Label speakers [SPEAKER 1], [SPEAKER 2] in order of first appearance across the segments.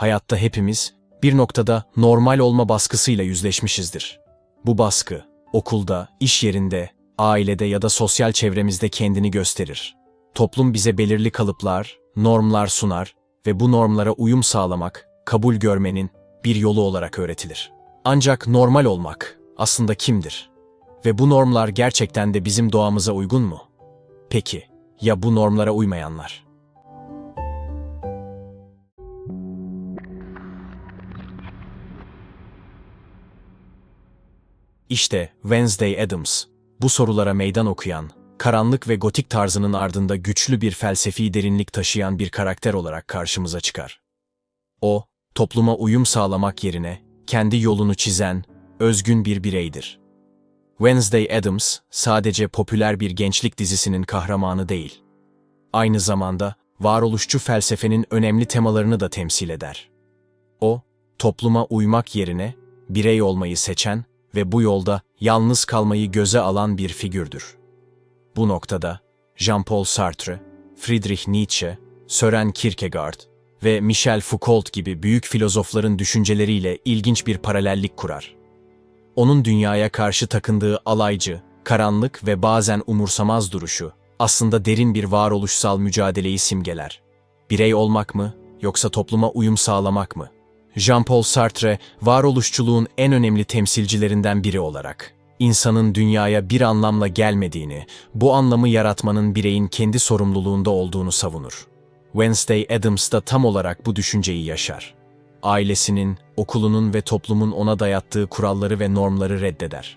[SPEAKER 1] hayatta hepimiz bir noktada normal olma baskısıyla yüzleşmişizdir. Bu baskı, okulda, iş yerinde, ailede ya da sosyal çevremizde kendini gösterir. Toplum bize belirli kalıplar, normlar sunar ve bu normlara uyum sağlamak, kabul görmenin bir yolu olarak öğretilir. Ancak normal olmak aslında kimdir? Ve bu normlar gerçekten de bizim doğamıza uygun mu? Peki, ya bu normlara uymayanlar? İşte Wednesday Adams, bu sorulara meydan okuyan, karanlık ve gotik tarzının ardında güçlü bir felsefi derinlik taşıyan bir karakter olarak karşımıza çıkar. O, topluma uyum sağlamak yerine kendi yolunu çizen, özgün bir bireydir. Wednesday Adams sadece popüler bir gençlik dizisinin kahramanı değil. Aynı zamanda varoluşçu felsefenin önemli temalarını da temsil eder. O, topluma uymak yerine birey olmayı seçen ve bu yolda yalnız kalmayı göze alan bir figürdür. Bu noktada Jean-Paul Sartre, Friedrich Nietzsche, Søren Kierkegaard ve Michel Foucault gibi büyük filozofların düşünceleriyle ilginç bir paralellik kurar. Onun dünyaya karşı takındığı alaycı, karanlık ve bazen umursamaz duruşu aslında derin bir varoluşsal mücadeleyi simgeler. Birey olmak mı yoksa topluma uyum sağlamak mı? Jean-Paul Sartre, varoluşçuluğun en önemli temsilcilerinden biri olarak, insanın dünyaya bir anlamla gelmediğini, bu anlamı yaratmanın bireyin kendi sorumluluğunda olduğunu savunur. Wednesday Adams da tam olarak bu düşünceyi yaşar. Ailesinin, okulunun ve toplumun ona dayattığı kuralları ve normları reddeder.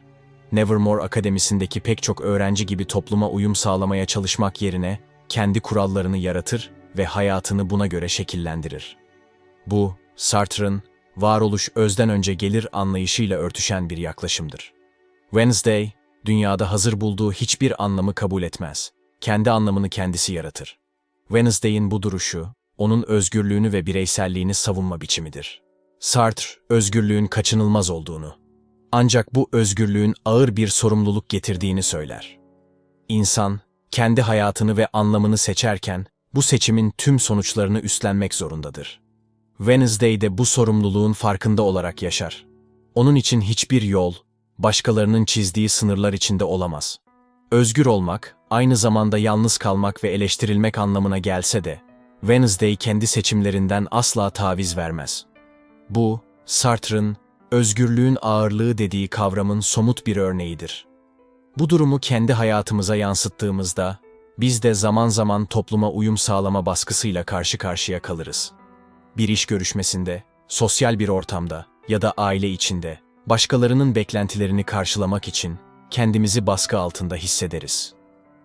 [SPEAKER 1] Nevermore Akademisi'ndeki pek çok öğrenci gibi topluma uyum sağlamaya çalışmak yerine kendi kurallarını yaratır ve hayatını buna göre şekillendirir. Bu, Sartre'ın varoluş özden önce gelir anlayışıyla örtüşen bir yaklaşımdır. Wednesday, dünyada hazır bulduğu hiçbir anlamı kabul etmez. Kendi anlamını kendisi yaratır. Wednesday'in bu duruşu, onun özgürlüğünü ve bireyselliğini savunma biçimidir. Sartre, özgürlüğün kaçınılmaz olduğunu, ancak bu özgürlüğün ağır bir sorumluluk getirdiğini söyler. İnsan, kendi hayatını ve anlamını seçerken, bu seçimin tüm sonuçlarını üstlenmek zorundadır. Wednesday de bu sorumluluğun farkında olarak yaşar. Onun için hiçbir yol, başkalarının çizdiği sınırlar içinde olamaz. Özgür olmak, aynı zamanda yalnız kalmak ve eleştirilmek anlamına gelse de, Wednesday kendi seçimlerinden asla taviz vermez. Bu, Sartre'ın özgürlüğün ağırlığı dediği kavramın somut bir örneğidir. Bu durumu kendi hayatımıza yansıttığımızda, biz de zaman zaman topluma uyum sağlama baskısıyla karşı karşıya kalırız. Bir iş görüşmesinde, sosyal bir ortamda ya da aile içinde başkalarının beklentilerini karşılamak için kendimizi baskı altında hissederiz.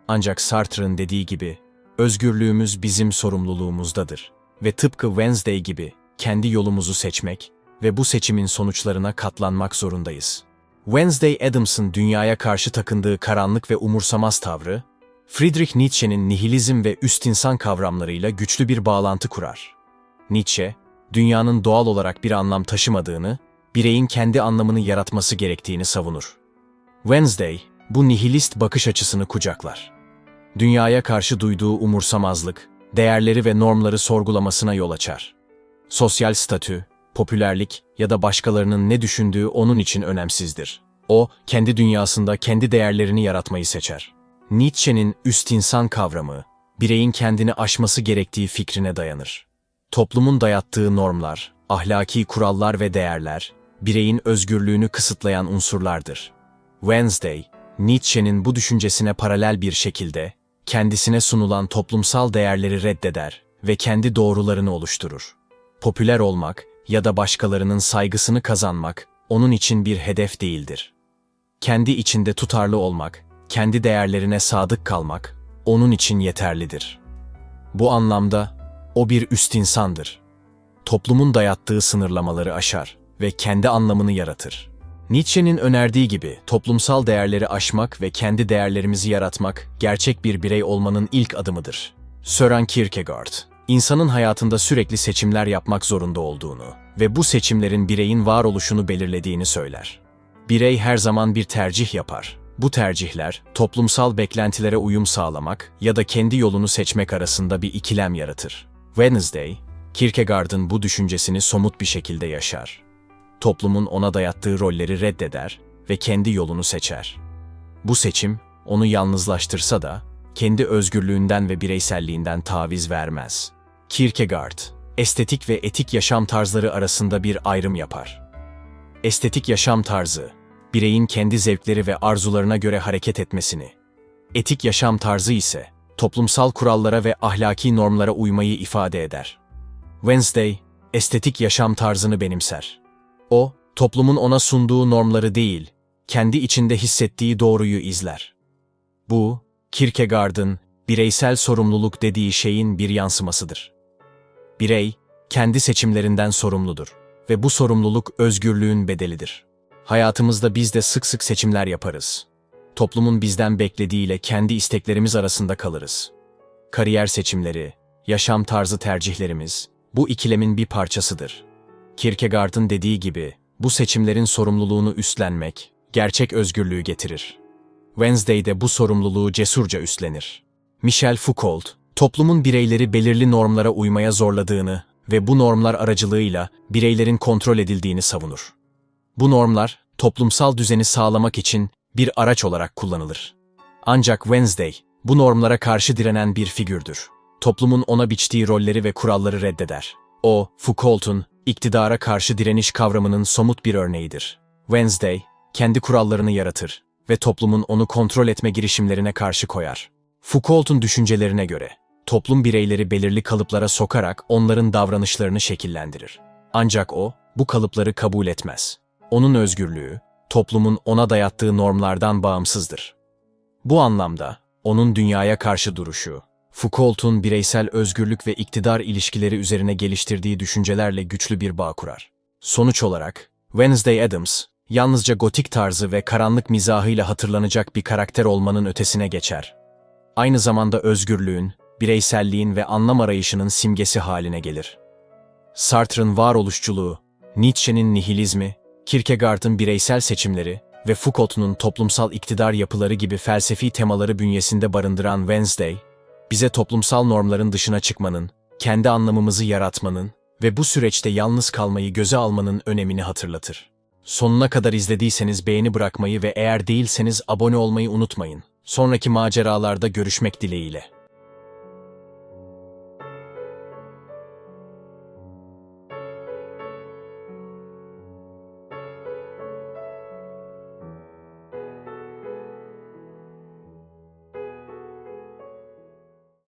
[SPEAKER 1] Ancak Sartre'ın dediği gibi, özgürlüğümüz bizim sorumluluğumuzdadır ve tıpkı Wednesday gibi kendi yolumuzu seçmek ve bu seçimin sonuçlarına katlanmak zorundayız. Wednesday Adams'ın dünyaya karşı takındığı karanlık ve umursamaz tavrı, Friedrich Nietzsche'nin nihilizm ve üst insan kavramlarıyla güçlü bir bağlantı kurar. Nietzsche, dünyanın doğal olarak bir anlam taşımadığını, bireyin kendi anlamını yaratması gerektiğini savunur. Wednesday, bu nihilist bakış açısını kucaklar. Dünyaya karşı duyduğu umursamazlık, değerleri ve normları sorgulamasına yol açar. Sosyal statü, popülerlik ya da başkalarının ne düşündüğü onun için önemsizdir. O, kendi dünyasında kendi değerlerini yaratmayı seçer. Nietzsche'nin üst insan kavramı, bireyin kendini aşması gerektiği fikrine dayanır. Toplumun dayattığı normlar, ahlaki kurallar ve değerler, bireyin özgürlüğünü kısıtlayan unsurlardır. Wednesday, Nietzsche'nin bu düşüncesine paralel bir şekilde, kendisine sunulan toplumsal değerleri reddeder ve kendi doğrularını oluşturur. Popüler olmak ya da başkalarının saygısını kazanmak, onun için bir hedef değildir. Kendi içinde tutarlı olmak, kendi değerlerine sadık kalmak, onun için yeterlidir. Bu anlamda, o bir üst insandır. Toplumun dayattığı sınırlamaları aşar ve kendi anlamını yaratır. Nietzsche'nin önerdiği gibi toplumsal değerleri aşmak ve kendi değerlerimizi yaratmak gerçek bir birey olmanın ilk adımıdır. Søren Kierkegaard, insanın hayatında sürekli seçimler yapmak zorunda olduğunu ve bu seçimlerin bireyin varoluşunu belirlediğini söyler. Birey her zaman bir tercih yapar. Bu tercihler, toplumsal beklentilere uyum sağlamak ya da kendi yolunu seçmek arasında bir ikilem yaratır. Wednesday, Kierkegaard'ın bu düşüncesini somut bir şekilde yaşar. Toplumun ona dayattığı rolleri reddeder ve kendi yolunu seçer. Bu seçim onu yalnızlaştırsa da kendi özgürlüğünden ve bireyselliğinden taviz vermez. Kierkegaard, estetik ve etik yaşam tarzları arasında bir ayrım yapar. Estetik yaşam tarzı, bireyin kendi zevkleri ve arzularına göre hareket etmesini, etik yaşam tarzı ise toplumsal kurallara ve ahlaki normlara uymayı ifade eder. Wednesday, estetik yaşam tarzını benimser. O, toplumun ona sunduğu normları değil, kendi içinde hissettiği doğruyu izler. Bu, Kierkegaard'ın bireysel sorumluluk dediği şeyin bir yansımasıdır. Birey, kendi seçimlerinden sorumludur ve bu sorumluluk özgürlüğün bedelidir. Hayatımızda biz de sık sık seçimler yaparız. Toplumun bizden beklediğiyle kendi isteklerimiz arasında kalırız. Kariyer seçimleri, yaşam tarzı tercihlerimiz bu ikilemin bir parçasıdır. Kierkegaard'ın dediği gibi bu seçimlerin sorumluluğunu üstlenmek gerçek özgürlüğü getirir. Wednesday de bu sorumluluğu cesurca üstlenir. Michel Foucault, toplumun bireyleri belirli normlara uymaya zorladığını ve bu normlar aracılığıyla bireylerin kontrol edildiğini savunur. Bu normlar, toplumsal düzeni sağlamak için bir araç olarak kullanılır. Ancak Wednesday, bu normlara karşı direnen bir figürdür. Toplumun ona biçtiği rolleri ve kuralları reddeder. O, Foucault'un iktidara karşı direniş kavramının somut bir örneğidir. Wednesday, kendi kurallarını yaratır ve toplumun onu kontrol etme girişimlerine karşı koyar. Foucault'un düşüncelerine göre, toplum bireyleri belirli kalıplara sokarak onların davranışlarını şekillendirir. Ancak o, bu kalıpları kabul etmez. Onun özgürlüğü, toplumun ona dayattığı normlardan bağımsızdır. Bu anlamda, onun dünyaya karşı duruşu, Foucault'un bireysel özgürlük ve iktidar ilişkileri üzerine geliştirdiği düşüncelerle güçlü bir bağ kurar. Sonuç olarak, Wednesday Adams, yalnızca gotik tarzı ve karanlık mizahıyla hatırlanacak bir karakter olmanın ötesine geçer. Aynı zamanda özgürlüğün, bireyselliğin ve anlam arayışının simgesi haline gelir. Sartre'ın varoluşçuluğu, Nietzsche'nin nihilizmi, Kierkegaard'ın bireysel seçimleri ve Foucault'un toplumsal iktidar yapıları gibi felsefi temaları bünyesinde barındıran Wednesday, bize toplumsal normların dışına çıkmanın, kendi anlamımızı yaratmanın ve bu süreçte yalnız kalmayı göze almanın önemini hatırlatır. Sonuna kadar izlediyseniz beğeni bırakmayı ve eğer değilseniz abone olmayı unutmayın. Sonraki maceralarda görüşmek dileğiyle.